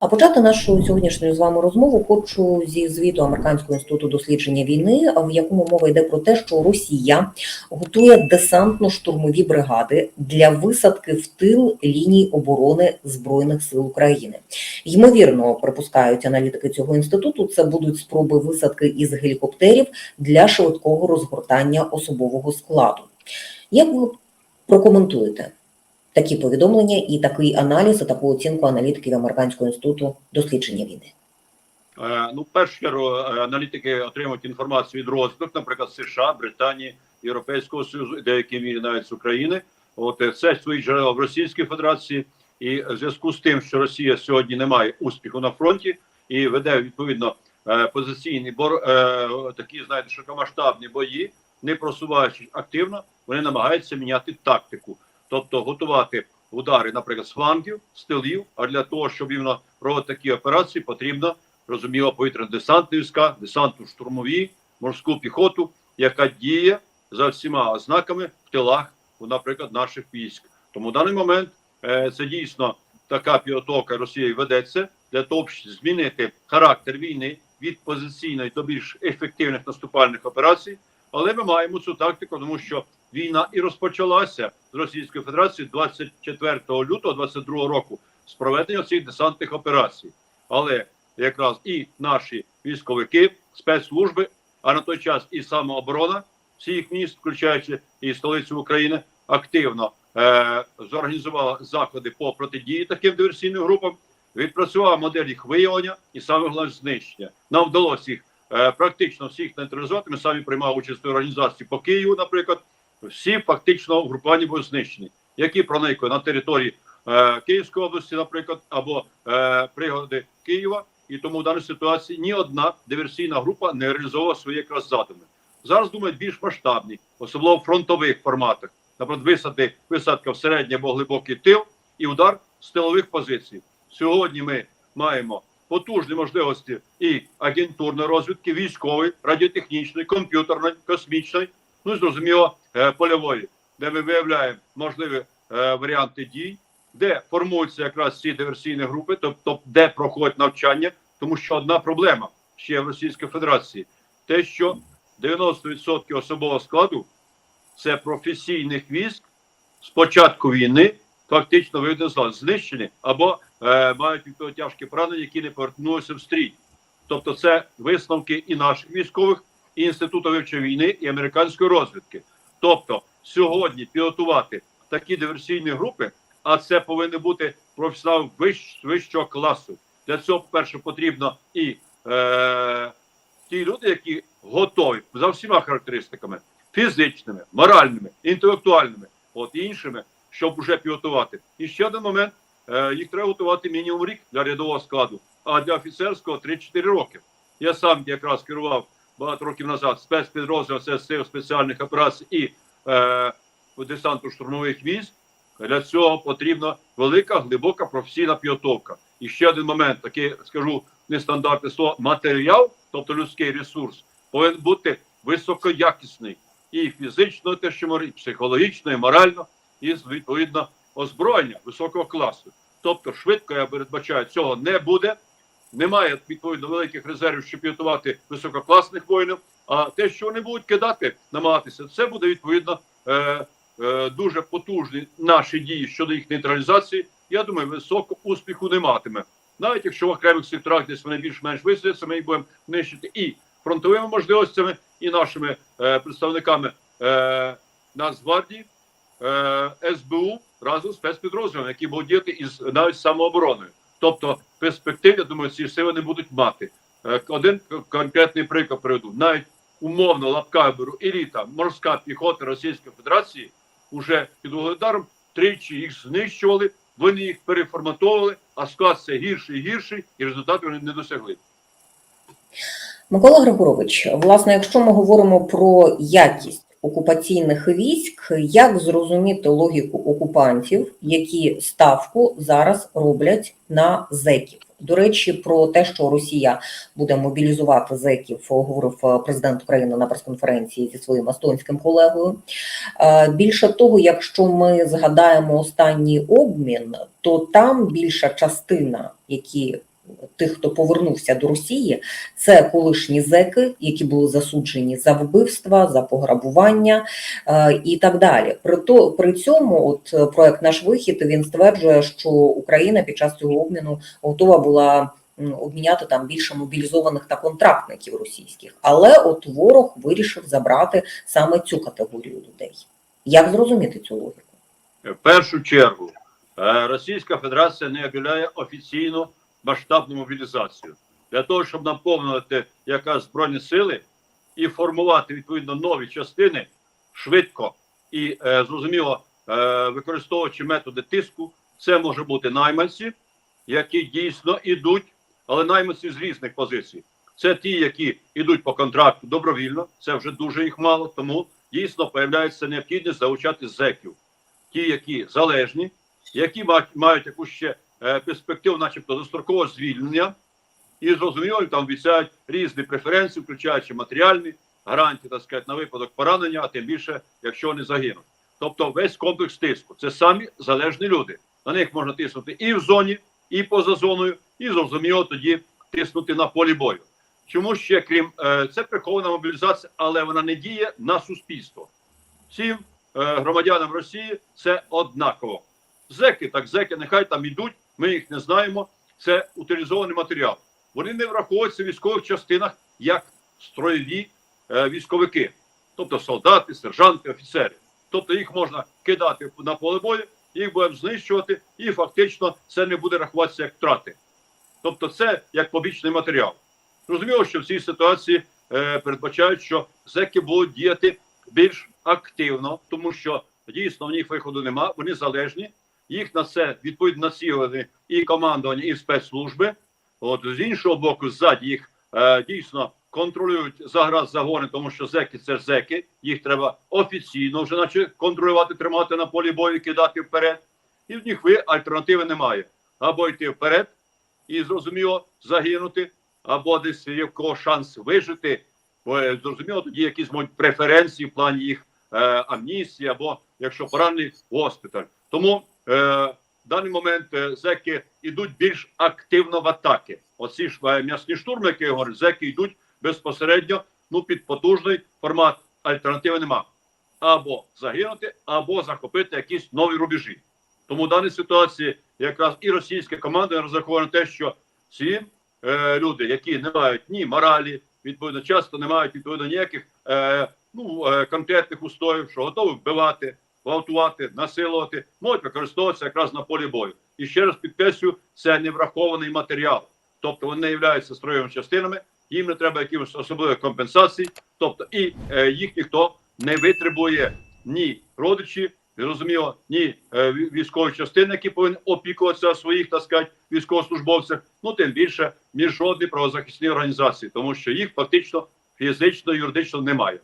А почати нашу сьогоднішню з вами розмову хочу зі звіту Американського інституту дослідження війни, в якому мова йде про те, що Росія готує десантно-штурмові бригади для висадки в тил ліній оборони збройних сил України. Ймовірно, припускають аналітики цього інституту, це будуть спроби висадки із гелікоптерів для швидкого розгортання особового складу. Як ви прокоментуєте? Такі повідомлення і такий аналіз, і таку оцінку аналітиків Американського інституту дослідження війни. Е, Ну, чергу, е, аналітики отримують інформацію від розвиток, наприклад, США, Британії, Європейського Союзу, деякі мірі навіть з України. От е, це свої джерела в Російській Федерації, і в зв'язку з тим, що Росія сьогодні не має успіху на фронті і веде відповідно позиційні бор такі, знаєте, широкомасштабні бої, не просуваючись активно, вони намагаються міняти тактику, тобто готувати удари, наприклад, з флангів, з тилів. А для того, щоб іменно проводити такі операції, потрібно розуміло повітряно-десантні війська, десантну штурмові, морську піхоту, яка діє за всіма ознаками в тилах, наприклад, наших військ. Тому в даний момент е, це дійсно така підготовка Росії ведеться для того, щоб змінити характер війни від позиційної до більш ефективних наступальних операцій. Але ми маємо цю тактику, тому що війна і розпочалася з Російської Федерації 24 лютого 22 року з проведення цих десантних операцій. Але якраз і наші військовики, спецслужби, а на той час і самооборона всіх міст, включаючи і столицю України, активно е, зорганізувала заходи по протидії таким диверсійним групам. Відпрацювала модель їх виявлення і саме головне знищення. Нам вдалося їх е, практично всіх нейтралізувати. Ми самі приймали участь в організації по Києву, наприклад. Всі фактично угрупування були знищені, які проникли на території е, Київської області, наприклад, або е, пригоди Києва. І тому в даній ситуації ні одна диверсійна група не реалізовувала свої якраз задуми. Зараз думають більш масштабні, особливо в фронтових форматах. Наприклад, висадки, висадка в середній або глибокий тил і удар з тилових позицій. Сьогодні ми маємо потужні можливості і агентурної розвідки, військової, радіотехнічної, комп'ютерної, космічної, ну зрозуміло, е, польової, де ми виявляємо можливі е, варіанти дій, де формуються якраз ці диверсійні групи, тобто де проходять навчання, тому що одна проблема ще в Російській Федерації те, що 90% особового складу це професійних військ з початку війни, фактично виведені з знищені або е, мають від того тяжкі поранення, які не повернулися в стрій. Тобто, це висновки і наших військових, і інституту вивчення війни, і американської розвідки. Тобто, сьогодні підготувати такі диверсійні групи, а це повинні бути професіонал вищ, вищого класу. Для цього, по-перше, потрібно і е, ті люди, які готові за всіма характеристиками фізичними, моральними, інтелектуальними, от іншими, щоб вже підготувати. І ще один момент: е, їх треба готувати мінімум рік для рядового складу, а для офіцерського 3-4 роки. Я сам якраз керував багато років назад спецпідрозділ сил спеціальних операцій і е, десанту штурмових військ. Для цього потрібна велика, глибока професійна підготовка. І ще один момент, такий скажу нестандартне слово, матеріал, тобто людський ресурс, повинен бути високоякісний і фізично, те, що може, і психологічно, і морально, і відповідно озброєння високого класу. Тобто, швидко я передбачаю, цього не буде. Немає відповідно великих резервів, щоб підготувати висококласних воїнів. А те, що вони будуть кидати, намагатися, це буде відповідно е, е, дуже потужні наші дії щодо їх нейтралізації. Я думаю, високого успіху не матиме. Навіть якщо в окремих секторах десь вони більш-менш висадяться, ми їх будемо нищити і фронтовими можливостями, і нашими е, представниками е, Нацгвардії, е, СБУ разом з спецпідрозділами, які будуть діяти із навіть самообороною. Тобто, в перспективі, я думаю, ці сили не будуть мати. Е, один конкретний приклад приведу. Навіть умовно лапка беру еліта, морська піхота Російської Федерації уже під ударом тричі їх знищували, вони їх переформатовували, а склад все гірший і гірший, і результати вони не досягли. Микола Григорович, власне, якщо ми говоримо про якість окупаційних військ, як зрозуміти логіку окупантів, які ставку зараз роблять на зеків? До речі, про те, що Росія буде мобілізувати зеків, говорив е, президент України на прес-конференції зі своїм естонським колегою. Е, Більше того, якщо ми згадаємо останній обмін, то там більша частина, які тих, хто повернувся до Росії, це колишні зеки, які були засуджені за вбивства, за пограбування е, і так далі. При то при цьому, от е, проект наш вихід він стверджує, що Україна під час цього обміну готова була обміняти там більше мобілізованих та контрактників російських, але от ворог вирішив забрати саме цю категорію людей. Як зрозуміти цю логіку? В першу чергу е, Російська Федерація не об'являє офіційну масштабну мобілізацію для того, щоб наповнити якраз збройні сили і формувати відповідно нові частини швидко і е, зрозуміло, е, використовуючи методи тиску, це може бути найманці, які дійсно йдуть, але найманці з різних позицій. Це ті, які йдуть по контракту добровільно, це вже дуже їх мало, тому дійсно появляється необхідність залучати зеків ті, які залежні, які мають, мають якусь ще е, перспективу, начебто дострокового звільнення, і зрозуміло, там обіцяють різні преференції, включаючи матеріальні гарантії, так сказати, на випадок поранення, а тим більше, якщо вони загинуть. Тобто весь комплекс тиску. Це самі залежні люди. На них можна тиснути і в зоні, і поза зоною, і зрозуміло тоді тиснути на полі бою. Чому ще крім е, це прихована мобілізація, але вона не діє на суспільство. Всім е, громадянам Росії це однаково. Зеки, так зеки, нехай там ідуть, ми їх не знаємо. Це утилізований матеріал. Вони не враховуються в військових частинах як строєві е, військовики, тобто солдати, сержанти, офіцери. Тобто їх можна кидати на поле бою, їх будемо знищувати, і фактично це не буде рахуватися як втрати. Тобто, це як побічний матеріал. Зрозуміло, що в цій ситуації е, передбачають, що зеки будуть діяти більш активно, тому що дійсно в них виходу нема, вони залежні. Їх на це відповідно націлені і командування, і спецслужби. От з іншого боку, ззаді їх е, дійсно контролюють заграз загони, тому що зеки це ж зеки. Їх треба офіційно вже наче контролювати, тримати на полі бою, кидати вперед. І в них ви альтернативи немає. Або йти вперед і зрозуміло загинути, або десь є в кого шанс вижити. Бо е, зрозуміло, тоді якісь можуть преференції в плані їх е, амністії, або якщо поранений в госпіталь. Тому в даний момент е, зеки йдуть більш активно в атаки. Оці ж е, м'ясні штурми, які я говорю, зеки йдуть безпосередньо ну, під потужний формат. Альтернативи нема. Або загинути, або захопити якісь нові рубежі. Тому в даній ситуації якраз і російська команда розраховує на те, що ці е, люди, які не мають ні моралі, відповідно, часто не мають відповідно ніяких е, ну, е, конкретних устоїв, що готові вбивати, гвалтувати, насилувати, можуть використовуватися якраз на полі бою. І ще раз підкреслюю, це не врахований матеріал. Тобто вони не являються строєвими частинами, їм не треба якихось особливих компенсацій, тобто і е, їх ніхто не витребує ні родичі, зрозуміло, ні е, військові частини, які повинні опікуватися своїх, так сказати, військовослужбовцях, ну тим більше міжнародні правозахисні організації, тому що їх фактично фізично юридично немає.